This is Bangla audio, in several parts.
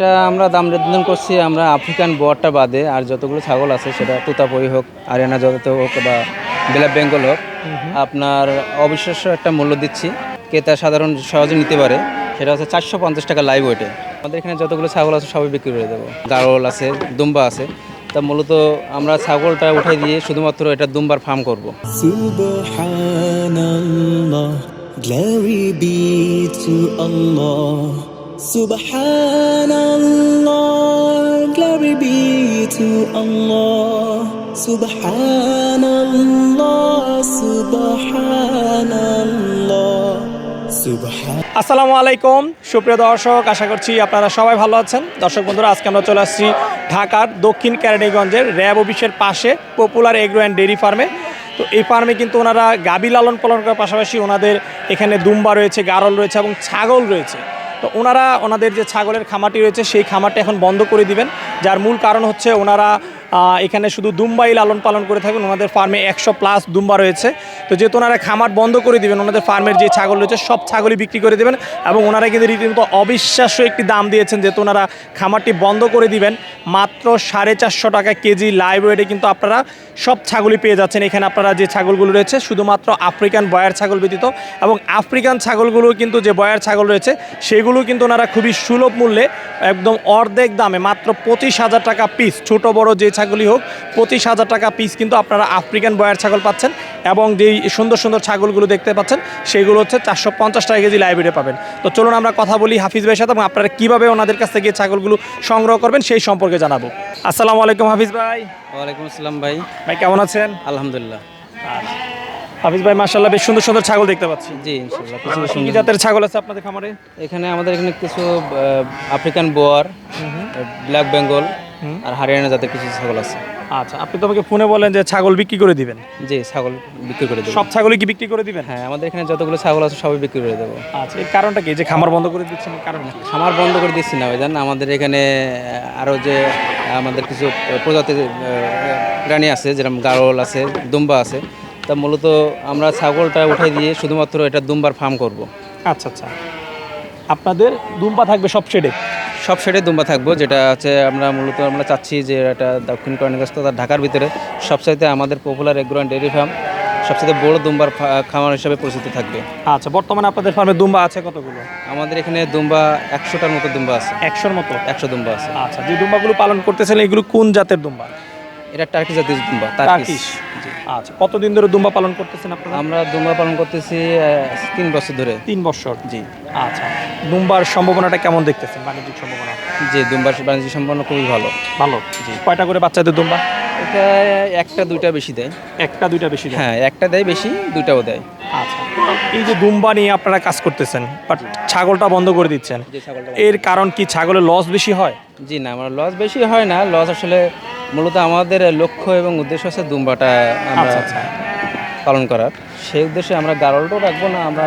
এটা আমরা দাম নির্ধারণ করছি আমরা আফ্রিকান বোয়ারটা বাদে আর যতগুলো ছাগল আছে সেটা তুতাপই হোক আরিয়ানা যত হোক বা বিলাপ বেঙ্গল হোক আপনার অবিশ্বাস্য একটা মূল্য দিচ্ছি। ক্রেতা সাধারণ সহজে নিতে পারে। সেটা হচ্ছে চারশো পঞ্চাশ টাকা লাইভ ওয়েটে আমাদের এখানে যতগুলো ছাগল আছে সবই বিক্রি করে দেবো। গারল আছে দুম্বা আছে। তা মূলত আমরা ছাগলটা উঠে দিয়ে শুধুমাত্র এটা দুম্বার ফার্ম করব। Glory be to Allah. Subhanallah, glory be to Allah. Subhanallah, Subhanallah, আসসালামু আলাইকুম। সুপ্রিয় দর্শক আশা করছি আপনারা সবাই ভালো আছেন। দর্শক বন্ধুরা আজকে আমরা চলে আসছি ঢাকার দক্ষিণ ক্যারানীগঞ্জের র্যাব অফিসের পাশে পপুলার এগ্রো অ্যান্ড ডেয়ারি ফার্মে। তো এই ফার্মে কিন্তু ওনারা গাবি লালন পালন করার পাশাপাশি ওনাদের এখানে দুম্বা রয়েছে গারল রয়েছে এবং ছাগল রয়েছে। তো ওনারা ওনাদের যে ছাগলের খামারটি রয়েছে, সেই খামারটা এখন বন্ধ করে দিবেন। যার মূল কারণ হচ্ছে ওনারা এখানে শুধু দুম্বাই লালন পালন করে থাকেন, ওনাদের ফার্মে একশো প্লাস দুম্বা রয়েছে। তো যেহেতু ওনারা খামার বন্ধ করে দিবেন, ওনাদের ফার্মের যে ছাগল রয়েছে, সব ছাগলই বিক্রি করে দেবেন এবং ওনারা কিন্তু রীতিমতো অবিশ্বাস্য একটি দাম দিয়েছেন, যেহেতু ওনারা খামারটি বন্ধ করে দিবেন। মাত্র সাড়ে চারশো টাকা কেজি লাইভ ওয়েটে কিন্তু আপনারা সব ছাগলই পেয়ে যাচ্ছেন। এখানে আপনারা যে ছাগলগুলো রয়েছে, শুধুমাত্র আফ্রিকান বয়ার ছাগল ব্যতীত এবং আফ্রিকান ছাগলগুলো কিন্তু যে বয়ার ছাগল রয়েছে সেগুলো কিন্তু ওনারা খুবই সুলভ মূল্যে একদম অর্ধেক দামে মাত্র পঁচিশ হাজার টাকা পিস ছোট বড় যে ছাগলই হোক পঁচিশ হাজার টাকা পিস কিন্তু আপনারা আফ্রিকান বয়ার ছাগল পাচ্ছেন এবং যেই সুন্দর সুন্দর ছাগলগুলো দেখতে পাচ্ছেন সেগুলো হচ্ছে চারশো পঞ্চাশ টাকা কেজি লাইব্রেরি পাবেন। তো চলুন আমরা কথা বলি হাফিজ ভাইয়ের সাথে এবং আপনারা কীভাবে ওনাদের কাছ থেকে ছাগলগুলো সংগ্রহ করবেন সেই সম্পর্কে জানাব। আসসালামু আলাইকুম হাফিজ ভাই। ওয়ালাইকুম আসসালাম ভাই। ভাই কেমন আছেন? আলহামদুলিল্লাহ। হাফিজ ভাই মার্শাল্লাহ বেশ সুন্দর সুন্দর ছাগল দেখতে পাচ্ছি। জি ইনশাল্লাহ কিছু সুন্দর- জাতের ছাগল আছে আপনাদের খামারে? এখানে আমাদের এখানে কিছু আফ্রিকান বোয়ার ব্ল্যাক বেঙ্গল আর হরিয়ানা জাতের কিছু ছাগল আছে। আচ্ছা আপনি তো আমাকে ফোনে বলেন যে ছাগল বিক্রি করে দিবেন। জি ছাগল বিক্রি করে দেবো। সব ছাগলই কি বিক্রি করে দিবেন? হ্যাঁ আমাদের এখানে যতগুলো ছাগল আছে সবই বিক্রি করে দেবো। আচ্ছা এর কারণটা কি? যে খামার বন্ধ করে দিচ্ছেন কারণ খামার বন্ধ করে দিচ্ছি না ভাইজান। আমাদের এখানে আরও যে আমাদের কিছু প্রজাতির প্রাণী আছে যেরকম গারল আছে দুম্বা আছে তা মূলত আমরা ছাগলটা উঠে দিয়ে শুধুমাত্র এটা দুম্বার ফার্ম করব। আচ্ছা আচ্ছা। আপনাদের দুম্বা থাকবে সব শেডে? সব সাইডে দুম্বা থাকব যেটা হচ্ছে আমরা মূলত আমরা চাচ্ছি যে এটা দক্ষিণ কর্ণিকাস্ত ঢাকার ভিতরে সব সবচাইতে আমাদের popular agro and dairy farm সবচেয়ে বড় দুম্বার খামার হিসাবে পরিচিত থাকবে। আচ্ছা বর্তমানে আপনাদের ফার্মে দুম্বা আছে কতগুলো? আমাদের এখানে দুম্বা একশোটার মতো দুম্বা আছে। একশোর মতো? একশো দুম্বা আছে। আচ্ছা যে দুম্বাগুলো পালন করতেছেন এগুলো কোন জাতের দুম্বা? এটা টার্কি জাতীয় দুম্বা টার্কিশ জি আচ্ছা কতদিন ধরে দুম্বা পালন করতেছেন আপনারা? আমরা দুম্বা পালন করতেছি তিন বছর ধরে। তিন বছর জি। আচ্ছা দুম্বার সম্ভাবনাটা কেমন দেখতেছেন বাণিজ্যিক সম্ভাবনা? জি দুম্বার বাণিজ্যিক সম্পন্ন খুবই ভালো। ভালো জি। কয়টা করে বাচ্চাদের দুম্বা? এটা একটা দুইটা বেশি দেয়। একটা দুইটা বেশি দেয়। হ্যাঁ একটা দেয় বেশি দুইটাও দেয়। আচ্ছা। এই যে দুম্বা নিয়ে আপনারা কাজ করতেছেন বাট ছাগলটা বন্ধ করে দিচ্ছেন এর কারণ কি ছাগলের লস বেশি হয়? জি না আমার লস বেশি হয় না। লস আসলে মূলত আমাদের লক্ষ্য এবং উদ্দেশ্য হচ্ছে দুম্বাটা আমরা আচ্ছা, আচ্ছা। পালন করার। সেই উদ্দেশ্যে আমরা গারলটাও রাখব না আমরা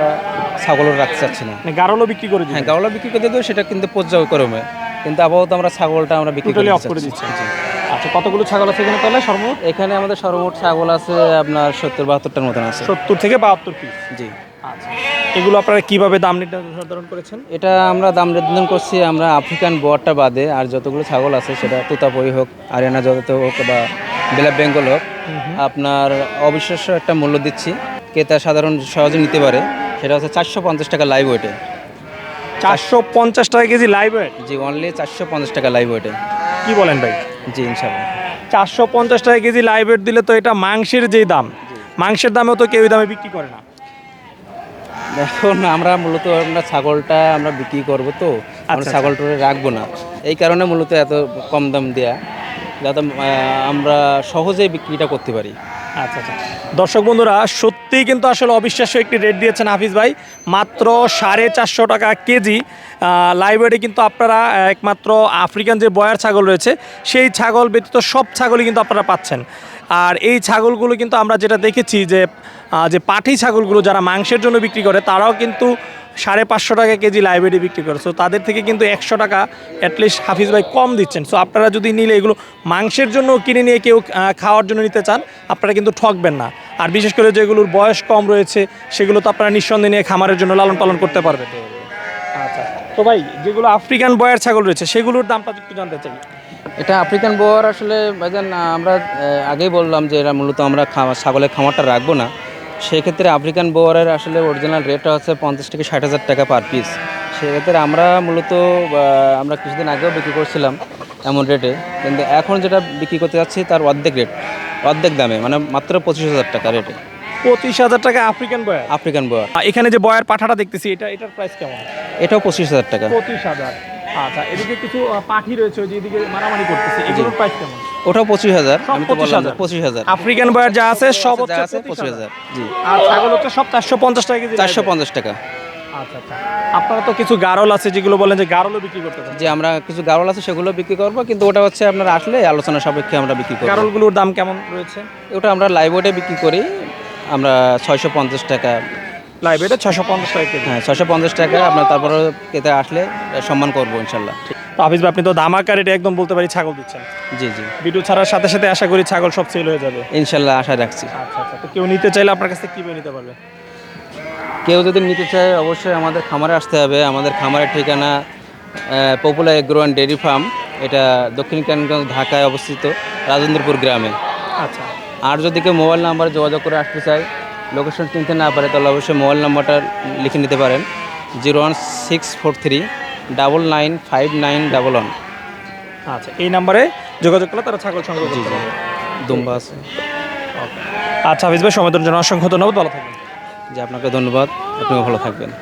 ছাগলও রাখতে চাচ্ছি না। মানে গারলও বিক্রি করে হ্যাঁ গাওলা বিক্রি করে দেবো সেটা কিন্তু পর্যায়ক্রমে। কিন্তু আপাতত আমরা ছাগলটা আমরা বিক্রি করে চাচ্ছি। আচ্ছা কতগুলো ছাগল আছে এখানে তাহলে? সর্বমোট? এখানে আমাদের সর্বমোট ছাগল আছে আপনার সত্তর বাহাত্তরটার মতন আছে। সত্তর থেকে বাহাত্তর পিস জি। আচ্ছা। এগুলো আপনারা কীভাবে দাম নির্ধারণ করেছেন? এটা আমরা দাম নির্ধারণ করছি আমরা আফ্রিকান বোয়ারটা বাদে আর যতগুলো ছাগল আছে সেটা তুতাপই হোক আরিয়ানা যত হোক বা বিলাপ বেঙ্গল হোক আপনার অবিশ্বাস্য একটা মূল্য দিচ্ছি। ক্রেতা সাধারণ সহজে নিতে পারে। সেটা হচ্ছে চারশো পঞ্চাশ টাকা লাইভ ওয়েটে চারশো পঞ্চাশ টাকা কেজি লাইভ ওয়েট জি অনলি চারশো পঞ্চাশ টাকা লাইভ ওয়েটে কী বলেন ভাই? জি ইনশাল্লাহ চারশো পঞ্চাশ টাকা কেজি লাইভ ওয়েট দিলে তো এটা মাংসের যেই দাম মাংসের দামেও তো কেউ দামে বিক্রি করে না। দেখুন আমরা মূলত আমরা ছাগলটা আমরা বিক্রি করব তো আমরা আচ্ছা। ছাগলটা রাখব না। এই কারণে মূলত এত কম দাম দেয়া যাতে আমরা সহজেই বিক্রিটা করতে পারি। আচ্ছা আচ্ছা। দর্শক বন্ধুরা, সত্যিই কিন্তু আসলে অবিশ্বাস্য একটি রেট দিয়েছেন হাফিজ ভাই। মাত্র সাড়ে চারশো টাকা কেজি। লাইব্রেরি কিন্তু আপনারা একমাত্র আফ্রিকান যে বয়ার ছাগল রয়েছে, সেই ছাগল ব্যতীত সব ছাগলই কিন্তু আপনারা পাচ্ছেন। আর এই ছাগলগুলো কিন্তু আমরা যেটা দেখেছি যে যে পাঠি ছাগলগুলো যারা মাংসের জন্য বিক্রি করে, তারাও কিন্তু সাড়ে পাঁচশো টাকা কেজি লাইব্রেরি বিক্রি করে। সো তাদের থেকে কিন্তু একশো টাকা অ্যাটলিস্ট হাফিজ ভাই কম দিচ্ছেন। সো আপনারা যদি নিলে এগুলো মাংসের জন্য কিনে নিয়ে কেউ খাওয়ার জন্য নিতে চান, আপনারা কিন্তু ঠকবেন না। আর বিশেষ করে যেগুলোর বয়স কম রয়েছে, সেগুলো তো আপনারা নিঃসন্দেহে নিয়ে খামারের জন্য লালন পালন করতে পারবেন। আচ্ছা তো ভাই, যেগুলো আফ্রিকান বয়ার ছাগল রয়েছে, সেগুলোর দামটা একটু জানতে চাই। এটা আফ্রিকান বোয়ার আসলে আমরা আগেই বললাম যে এরা মূলত আমরা ছাগলের খামারটা রাখব না। সেই ক্ষেত্রে আফ্রিকান বোয়ারের আসলে অরিজিনাল রেটটা হচ্ছে পঞ্চাশ থেকে ষাট হাজার টাকা পার পিস সেক্ষেত্রে আমরা মূলত আমরা কিছুদিন আগেও বিক্রি করছিলাম এমন রেটে কিন্তু এখন যেটা বিক্রি করতে যাচ্ছি তার অর্ধেক রেট অর্ধেক দামে মানে মাত্র পঁচিশ হাজার টাকা রেটে পঁচিশ হাজার টাকা আফ্রিকান বয়ার? African Boer. এখানে যে বয়ার পাঠাটা দেখতেছি এটা এটার প্রাইস কেমন? এটাও পঁচিশ হাজার টাকা। পঁচিশ হাজার। আচ্ছা এদিকে কিছু পাঠি রয়েছে ওই যে এদিকে মারামারি করতেছে এগুলোর প্রাইস কেমন? ওটাও পঁচিশ হাজার। আমি তো বললাম পঁচিশ হাজার। আফ্রিকান বয়ার যা আছে সব যা আছে পঁচিশ হাজার। জি। আর ছাগল হচ্ছে সব চারশো পঞ্চাশ টাকা চারশো পঞ্চাশ টাকা। আচ্ছা আচ্ছা। আপনারা তো কিছু গারল আছে যেগুলো বলেন যে গারলও বিক্রি করতে চান। যে আমরা কিছু গারল আছে সেগুলো বিক্রি করব কিন্তু ওটা হচ্ছে আপনার আসলে আলোচনা সাপেক্ষে আমরা বিক্রি করব। গারলগুলোর দাম কেমন রয়েছে? ওটা আমরা লাইভ ওয়েটে বিক্রি করি আমরা ছয়শো পঞ্চাশ টাকা। লাইভ এটা ছশো পঞ্চাশ টাকা হ্যাঁ ছয়শো পঞ্চাশ টাকা আপনার তারপরে কেতে আসলে সম্মান করব ইনশাল্লাহ। তো হাফিজ ভাই, আপনি তো ধামাকা রেটে একদম বলতে পারি ছাগল দিচ্ছেন। জি জি। ভিডিও ছাড়ার সাথে সাথে আশা করি ছাগল সব সেল হয়ে যাবে। ইনশাল্লাহ আশা রাখছি। আচ্ছা আচ্ছা তো কেউ নিতে চাইলে আপনার কাছে কীভাবে নিতে পারবে? কেউ যদি নিতে চায় অবশ্যই আমাদের খামারে আসতে হবে। আমাদের খামারের ঠিকানা popular agro and dairy farm. এটা দক্ষিণ কেরানীগঞ্জ ঢাকায় অবস্থিত রাজেন্দ্রপুর গ্রামে। আচ্ছা। আর যদি কেউ মোবাইল নাম্বারে যোগাযোগ করে আসতে চায় লোকেশন চিনতে না পারে তাহলে অবশ্যই মোবাইল নাম্বারটা লিখে নিতে পারেন। Zero one six four three double nine five nine double one. আচ্ছা এই নাম্বারে যোগাযোগ করলে তারা ছাগল সংগ্রহ করতে পারবে। দুম্বা আছে। আচ্ছা হাফিজ ভাই সময় জন্য অসংখ্য ধন্যবাদ। ভালো থাকবেন। যে আপনাকে ধন্যবাদ। আপনিও ভালো থাকবেন।